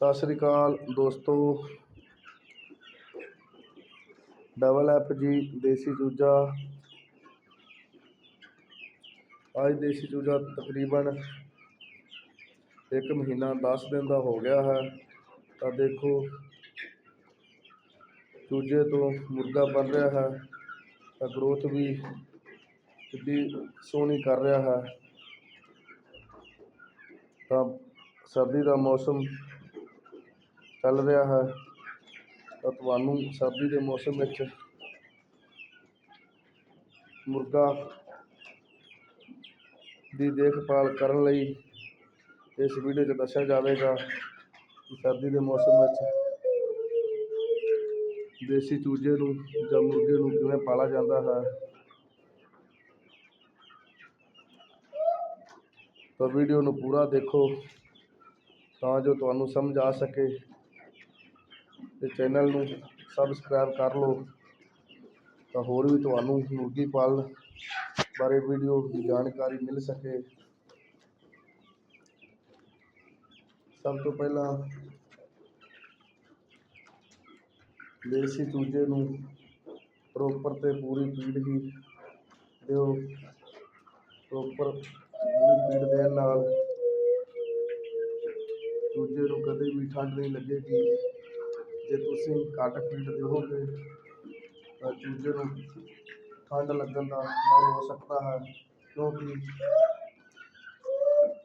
ਸਤਿ ਸ਼੍ਰੀ ਅਕਾਲ ਦੋਸਤੋ। Double F ਜੀ, ਦੇਸੀ ਚੂਜਾ। ਅੱਜ ਦੇਸੀ ਚੂਜਾ ਤਕਰੀਬਨ ਇੱਕ ਮਹੀਨਾ 10 ਦਿਨ ਦਾ ਹੋ ਗਿਆ ਹੈ। ਤਾਂ ਦੇਖੋ, ਚੂਜੇ ਤੋਂ ਮੁਰਗਾ ਬਣ ਰਿਹਾ ਹੈ। ਤਾਂ ਗਰੋਥ ਵੀ ਕਿੱਡੀ ਸੋਹਣੀ ਕਰ ਰਿਹਾ ਹੈ। ਤਾਂ ਸਰਦੀ ਦਾ ਮੌਸਮ ਚੱਲ ਰਿਹਾ ਹੈ, ਤਾਂ ਤੁਹਾਨੂੰ ਸਰਦੀ ਦੇ ਮੌਸਮ ਵਿੱਚ ਮੁਰਗਾ ਦੀ ਦੇਖਭਾਲ ਕਰਨ ਲਈ ਇਸ ਵੀਡੀਓ 'ਚ ਦੱਸਿਆ ਜਾਵੇਗਾ ਕਿ ਸਰਦੀ ਦੇ ਮੌਸਮ ਵਿੱਚ ਦੇਸੀ ਚੂਜੇ ਨੂੰ ਜਾਂ ਮੁਰਗੇ ਨੂੰ ਕਿਵੇਂ ਪਾਲਾ ਜਾਂਦਾ ਹੈ। ਤਾਂ ਵੀਡੀਓ ਨੂੰ ਪੂਰਾ ਦੇਖੋ ਤਾਂ ਜੋ ਤੁਹਾਨੂੰ ਸਮਝ ਆ ਸਕੇ। ਤੇ ਚੈਨਲ ਨੂੰ ਸਬਸਕ੍ਰਾਈਬ ਕਰ ਲਓ, ਤਾਂ ਹੋਰ ਵੀ ਤੁਹਾਨੂੰ ਮੁਰਗੀ ਪਾਲਣ ਬਾਰੇ ਵੀਡੀਓ ਦੀ ਜਾਣਕਾਰੀ ਮਿਲ ਸਕੇ। ਸਭ ਤੋਂ ਪਹਿਲਾਂ ਦੇਸੀ ਚੂਜੇ ਨੂੰ ਪ੍ਰੋਪਰ ਤੇ ਪੂਰੀ ਫੀਡ ਹੀ ਦਿਓ। ਪ੍ਰੋਪਰ ਪੂਰੀ ਫੀਡ ਦੇਣ ਨਾਲ ਚੂਜੇ ਨੂੰ ਕਦੇ ਵੀ ਠੰਡ ਨਹੀਂ ਲੱਗੇਗੀ। ਜੇ ਤੁਸੀਂ ਘੱਟ ਫੀਡ ਦਿਓਗੇ ਤਾਂ ਚੂਜੇ ਨੂੰ ਠੰਡ ਲੱਗਣ ਦਾ ਡਰ ਹੋ ਸਕਦਾ ਹੈ ਕਿਉਂਕਿ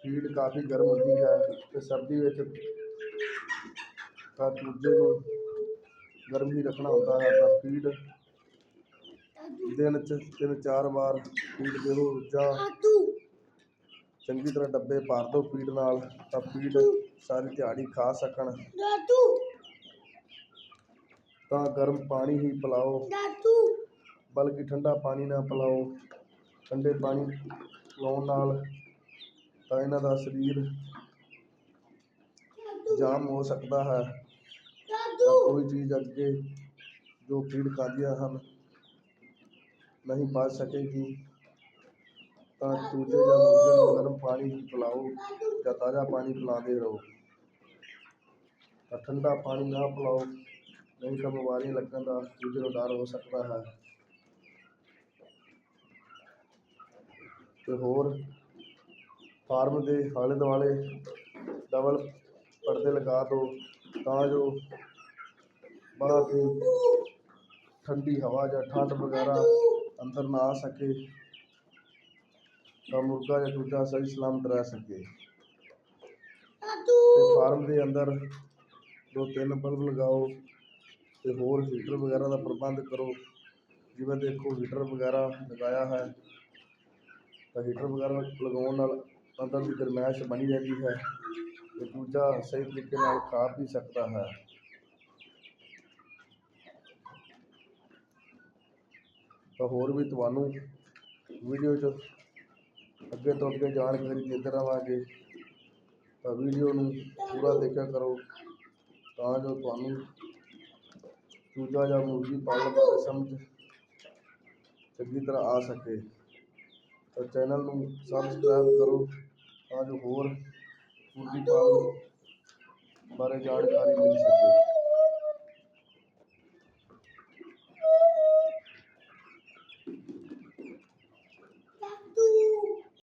ਫੀਡ ਕਾਫੀ ਗਰਮ ਹੁੰਦੀ ਹੈ ਤੇ ਸਰਦੀ ਵਿੱਚ ਤਾਂ ਚੂਜੇ ਨੂੰ ਗਰਮ ਹੀ ਰੱਖਣਾ ਹੁੰਦਾ ਹੈ ਤਾਂ ਫੀਡ ਦਿਨ 'ਚ ਤਿੰਨ ਚਾਰ ਵਾਰ ਫੀਡ ਦਿਓ ਜਾਂ ਚੰਗੀ ਤਰ੍ਹਾਂ ਡੱਬੇ ਭਰ ਦਿਓ ਫੀਡ ਨਾਲ ਤਾਂ ਫੀਡ ਸਾਰੀ ਦਿਹਾੜੀ ਖਾ ਸਕਣ। ਤਾਂ ਗਰਮ ਪਾਣੀ ਹੀ ਪਿਲਾਓ। ਬਲਕਿ ਠੰਡਾ ਪਾਣੀ ਨਾ ਪਿਲਾਓ। ਠੰਡੇ ਪਾਣੀ ਪਿਲਾਉਣ ਨਾਲ ਤਾਂ ਇਹਨਾਂ ਦਾ ਸਰੀਰ ਜਾਮ ਹੋ ਸਕਦਾ ਹੈ। ਤਾਂ ਕੋਈ ਚੀਜ਼ ਅੱਗੇ ਜੋ ਫੀਡ ਖਾਂਦੀਆਂ ਹਨ ਨਹੀਂ ਪਚ ਸਕੇਗੀ। ਤਾਂ ਚੂਜੇ ਜਾਂ ਮੁਰਗੇ ਨੂੰ ਗਰਮ ਪਾਣੀ ਹੀ ਪਿਲਾਓ ਜਾਂ ਤਾਜ਼ਾ ਪਾਣੀ ਪਿਲਾਉਂਦੇ ਰਹੋ। ਤਾਂ ਠੰਡਾ ਪਾਣੀ ਨਾ ਪਿਲਾਓ। ਨਹੀਂ ਤਾਂ ਬਿਮਾਰੀ ਲੱਗਣ ਦਾ ਚੂਜੇ ਨੂੰ ਡਰ ਹੋ ਸਕਦਾ ਹੈ। ਤੇ ਹੋਰ, ਫਾਰਮ ਦੇ ਆਲੇ ਦੁਆਲੇ ਡਬਲ ਪਰਦੇ ਲਗਾ ਦਿਓ ਤਾਂ ਜੋ ਬਾਹਰ ਦੀ ਠੰਡੀ ਹਵਾ ਜਾਂ ਠੰਡ ਵਗੈਰਾ ਅੰਦਰ ਨਾ ਆ ਸਕੇ, ਤਾਂ ਮੁਰਗਾ ਜਾਂ ਚੂਜਾ ਸਹੀ ਸਲਾਮਤ ਰਹਿ ਸਕੇ। ਤੇ ਫਾਰਮ ਦੇ ਅੰਦਰ ਦੋ ਤਿੰਨ ਬਲਬ ਲਗਾਓ ਅਤੇ ਹੋਰ ਹੀਟਰ ਵਗੈਰਾ ਦਾ ਪ੍ਰਬੰਧ ਕਰੋ। ਜਿਵੇਂ ਦੇਖੋ ਹੀਟਰ ਵਗੈਰਾ ਲਗਾਇਆ ਹੈ, ਤਾਂ ਹੀਟਰ ਵਗੈਰਾ ਲਗਾਉਣ ਨਾਲ ਅੰਦਰ ਦੀ ਗਰਮੈਸ਼ ਬਣੀ ਰਹਿੰਦੀ ਹੈ ਅਤੇ ਚੂਜਾ ਸਹੀ ਤਰੀਕੇ ਨਾਲ ਖਾ ਪੀ ਸਕਦਾ ਹੈ। ਤਾਂ ਹੋਰ ਵੀ ਤੁਹਾਨੂੰ ਵੀਡੀਓ 'ਚ ਅੱਗੇ ਤੋਂ ਅੱਗੇ ਜਾਣਕਾਰੀ ਦਿੰਦੇ ਰਹਾਂਗੇ। ਤਾਂ ਵੀਡੀਓ ਨੂੰ ਪੂਰਾ ਦੇਖਿਆ ਕਰੋ, ਤਾਂ ਜੋ ਤੁਹਾਨੂੰ ਚੂਜਾ ਜਾਂ ਮੁਰਗੀ ਪਾਲਣ ਬਾਰੇ ਸਮਝ ਚੰਗੀ ਤਰ੍ਹਾਂ ਆ ਸਕੇ। ਤਾਂ ਚੈਨਲ ਨੂੰ ਸਬਸਕ੍ਰਾਈਬ ਕਰੋ ਤਾਂ ਜੋ ਹੋਰ ਮੁਰਗੀ ਪਾਲਣ ਬਾਰੇ ਜਾਣਕਾਰੀ ਮਿਲ ਸਕੇ।